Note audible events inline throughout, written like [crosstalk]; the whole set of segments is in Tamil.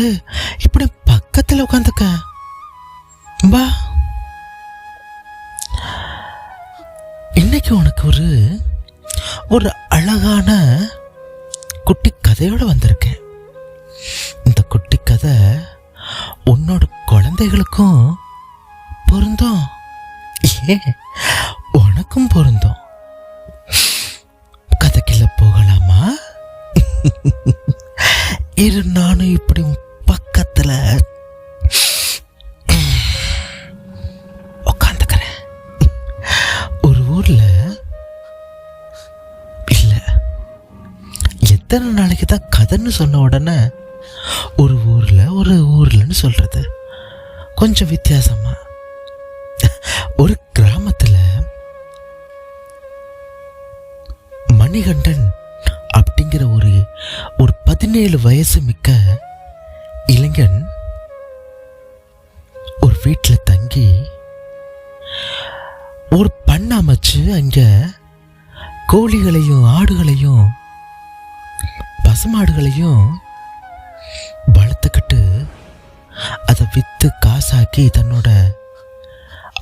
வந்து இப்படி பக்கத்துல உட்காந்துக்க பா இன்னைக்கு உனக்கு ஒரு ஒரு அழகான குட்டி கதையோட வந்திருக்கேன். இந்த குட்டி கதை உன்னோட குழந்தைகளுக்கும் பொருந்தும். ஏன் உனக்கும் பொருந்தும். கதைக்குள்ள போகலாமா? இரு நானும் இப்படி இடத்துல ஒரு ஊர்ல இல்லை எத்தனை நாளைக்கு தான் கதைன்னு சொன்ன உடனே ஒரு ஊர்ல ஒரு ஊர்லன்னு சொல்றது கொஞ்சம் வித்தியாசமா. ஒரு கிராமத்துல மணிகண்டன் அப்படிங்கிற ஒரு ஒரு பதினேழு வயசு மிக்க இளைஞன் ஒரு வீட்டில் தங்கி ஒரு பண்ண அமைச்சு அங்க கோழிகளையும் ஆடுகளையும் பசுமாடுகளையும் வளர்த்துக்கிட்டு அதை வித்து காசாக்கி தன்னோட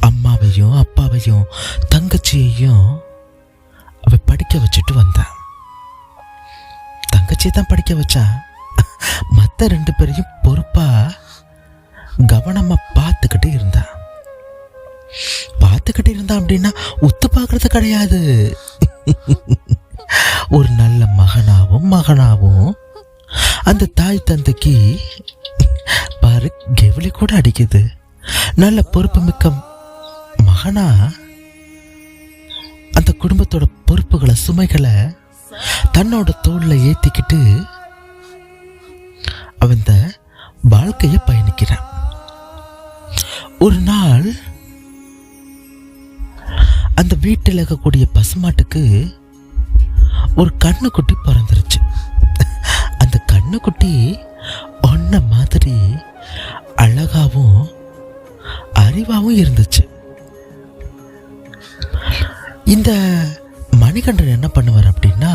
அம்மாவையும் அப்பாவையும் தங்கச்சியையும் அவ படிக்க வச்சுட்டு வந்தான் தங்கச்சியை தான் படிக்க வச்சா. மற்ற ரெண்டு பேரையும் பொறுப்பா கவனமா பார்த்துக்கிட்டு இருந்தான் பார்த்துக்கிட்டு இருந்தான் அப்படின்னா உத்து பார்க்கறது கிடையாது. ஒரு நல்ல மகனாவும் மகனாவும் அந்த தாய் தந்தைக்கு பாரு கெவலி கூட அடிக்குது. நல்ல பொறுப்பு மிக்க மகனா அந்த குடும்பத்தோட பொறுப்புகளை சுமைகளை தன்னோட தோல்ல ஏத்திக்கிட்டு வாழ்க்கையை பயணிக்கிறான். ஒரு நாள் அந்த வீட்டில் இருக்கக்கூடிய பசுமாட்டுக்கு ஒரு கண்ணுக்குட்டி பிறந்துருச்சு. அந்த கண்ணுக்குட்டி ஒன்ன மாதிரி அழகாவும் அறிவாகவும் இருந்துச்சு. இந்த மணிகண்டன் என்ன பண்ணுவார் அப்படின்னா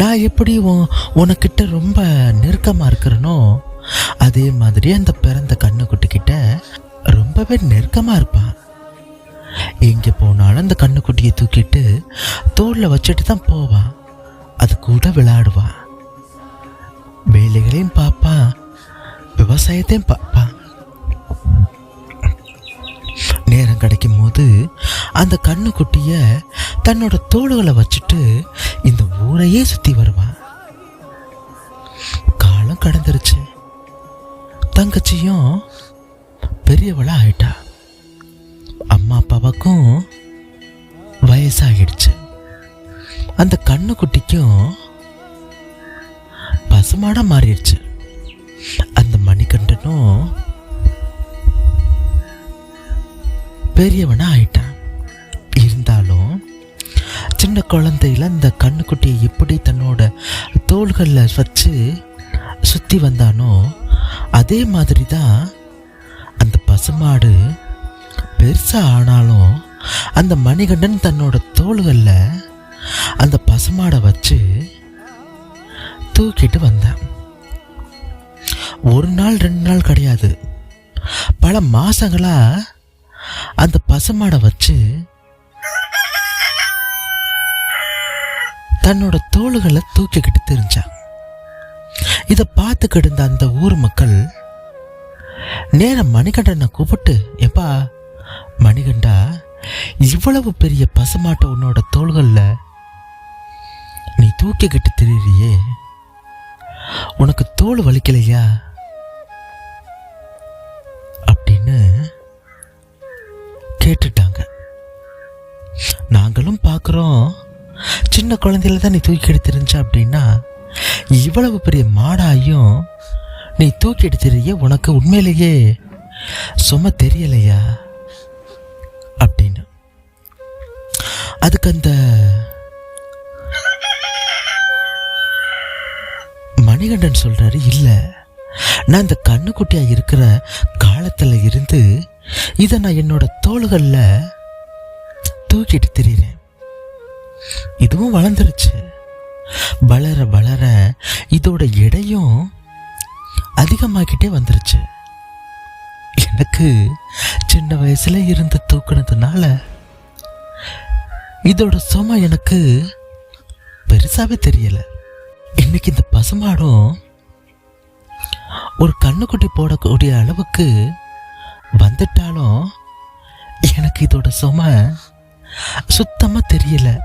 நான் எப்படி உன் உனக்கிட்ட ரொம்ப நெருக்கமாக இருக்கிறனோ அதே மாதிரி அந்த பிறந்த கண்ணுக்குட்டிக்கிட்ட ரொம்பவே நெருக்கமாக இருப்பான். எங்கே போனாலும் அந்த கண்ணுக்குட்டியை தூக்கிட்டு தோளில் வச்சுட்டு தான் போவான். அது கூட விளையாடுவான். வேலைகளையும் பார்ப்பான். விவசாயத்தையும் பார்ப்பான். நேரம் கிடைக்கும் போது அந்த கண்ணுக்குட்டியை தன்னோட தோள்களை வச்சுட்டு இந்த ஊரையே சுற்றி வருவான். காலம் கடந்துருச்சு. தங்கச்சியும் பெரியவளாக ஆயிட்டா. அம்மா அப்பாவுக்கும் வயசாகிடுச்சு. அந்த கண்ணுக்குட்டிக்கும் பசுமாட மாறிடுச்சு. அந்த மணிகண்டனும் பெரியவனாக ஆயிட்டான் இருந்தாலும் சின்ன குழந்தையில அந்த கண்ணுக்குட்டியை எப்படி தன்னோட தோள்களில் வச்சு சுற்றி வந்தானோ அதே மாதிரி தான் அந்த பசுமாடு பெருசாக ஆனாலும் அந்த மணிகண்டன் தன்னோட தோள்களில் அந்த பசுமாடை வச்சு தூக்கிட்டு வந்தேன். ஒரு நாள் ரெண்டு நாள் கிடையாது. பல மாதங்களாக அந்த பசுமாடை வச்சு தன்னோட தோள்களை தூக்கிக்கிட்டு தெரிஞ்சான். இதை பார்த்து கிடந்த அந்த ஊர் மக்கள் நேரம் மணிகண்டனை கூப்பிட்டு எப்பா மணிகண்டா இவ்வளவு பெரிய பசுமாட்டை உன்னோட தோள்களில் நீ தூக்கிக்கிட்டு திரியிறியே. உனக்கு தோல் வலிக்கலையா? அப்படின்னு கேட்டுட்டாங்க. நாங்களும் பார்க்குறோம். சின்ன குழந்தையில தான் நீ தூக்கி எடுத்துருந்துச்சா அப்படின்னா இவ்வளவு பெரிய மாடாயும் நீ தூக்கி எடுத்துறிய உனக்கு உண்மையிலேயே சும தெரியலையா? அப்படின்னு. அதுக்கு அந்த மணிகண்டன் சொல்றாரு இல்லை நான் இந்த கண்ணுக்குட்டியாக இருக்கிற காலத்தில் இருந்து இதை நான் என்னோட தோள்களில் தூக்கிட்டு திரியிறேன். இதுவும் வளர்ந்துருச்சு. வளர வளர இதோட எடையும் அதிகமாகிட்டே வந்துருச்சு. எனக்கு சின்ன வயசுல இருந்து தூக்குனதுனால இதோட சும எனக்கு பெருசாவே தெரியல. இன்னைக்கு இந்த பசுமாடும் ஒரு கண்ணுக்குட்டி போடக்கூடிய அளவுக்கு வந்துட்டாலும் எனக்கு இதோட சும சுத்தமாக தெரியல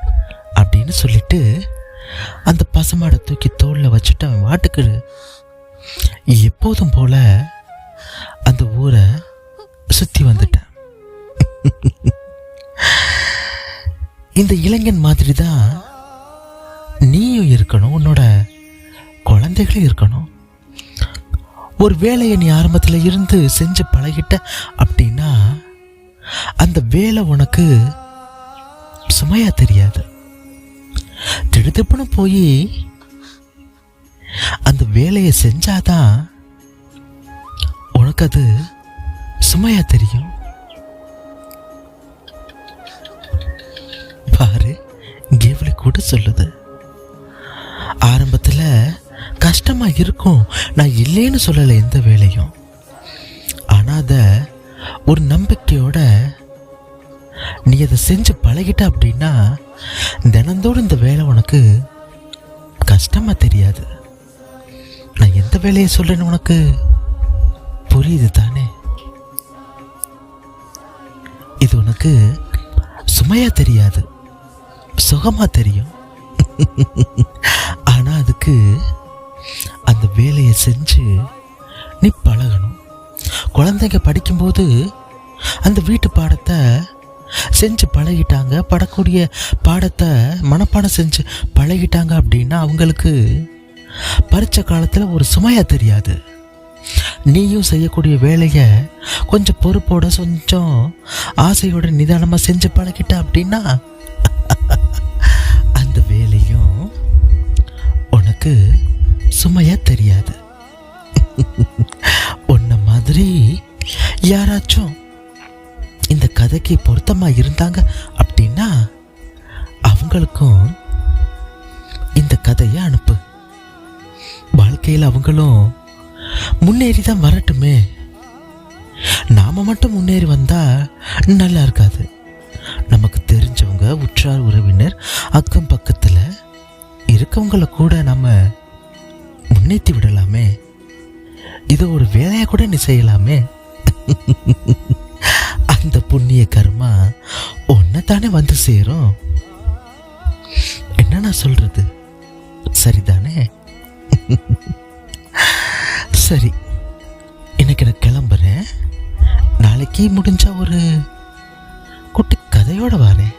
அப்படின்னு சொல்லிட்டு அந்த பசுமாடை தூக்கி தோளில் வச்சுட்டு அவன் வாட்டுக்கு எப்போதும் போல அந்த ஊரை சுற்றி வந்துட்டேன். இந்த இளைஞன் மாதிரி தான் நீயும் இருக்கணும் உன்னோட குழந்தைகளும் இருக்கணும். ஒரு வேலையை நீ ஆரம்பத்தில் இருந்து செஞ்சு பழகிட்ட அப்படின்னா அந்த வேலை உனக்கு சுமையாக தெரியாது. திடுதிப்புன்னு போய் அந்த வேலையை செஞ்சாதான் உனக்கு அது சுமையா தெரியும். பாரு கேவலி கூட சொல்லுது. ஆரம்பத்தில் கஷ்டமா இருக்கும். நான் இல்லைன்னு சொல்லலை எந்த வேலையும். ஆனால் அதை ஒரு நம்பிக்கையோட நீ அதை செஞ்சு பழகிட்ட அப்படின்னா தினந்தோடு இந்த வேலை உனக்கு கஷ்டமாக தெரியாது. நான் எந்த வேலையை சொல்கிறேன்னு உனக்கு புரியுது தானே? இது உனக்கு சுமையாக தெரியாது சுகமாக தெரியும். [laughs] ஆனால் அதுக்கு அந்த வேலையை செஞ்சு நீ பழகணும். குழந்தைங்க படிக்கும்போது அந்த வீட்டு பாடத்தை செஞ்சு பழகிட்டாங்க. படக்கூடிய பாடத்தை மனப்பாடம் செஞ்சு பழகிட்டாங்க அப்படின்னா அவங்களுக்கு பரீட்சை காலத்தில் ஒரு சுமையாக தெரியாது. நீயும் செய்யக்கூடிய வேலையை கொஞ்சம் பொறுப்போட கொஞ்சம் ஆசையோட நிதானமாக செஞ்சு பழகிட்ட அப்படின்னா அந்த வேலையும் உனக்கு சுமையாக தெரியாது. உன்ன மாதிரி யாராச்சும் கதைக்கு பொருத்தமா இருந்தாங்க அப்படின்னா அவங்களுக்கும் இந்த கதையை அனுப்பு. வாழ்க்கையில் அவங்களும் முன்னேறி தான் வரட்டுமே. நாம மட்டும் முன்னேறி வந்தால் நல்லா இருக்காது. நமக்கு தெரிஞ்சவங்க உற்றார் உறவினர் அக்கம் பக்கத்துல இருக்கவங்கள கூட நம்ம முன்னேற்றி விடலாமே. இதை ஒரு வேலையை கூட நீ செய்யலாமே. [laughs] புண்ணிய கர்மா தானே வந்து சேரும். என்ன நான் சொல்றது? சரிதானே? சரி இன்னைக்கு நான் கிளம்புறேன். நாளைக்கு முடிஞ்சா ஒரு குட்டி கதையோட வரேன்.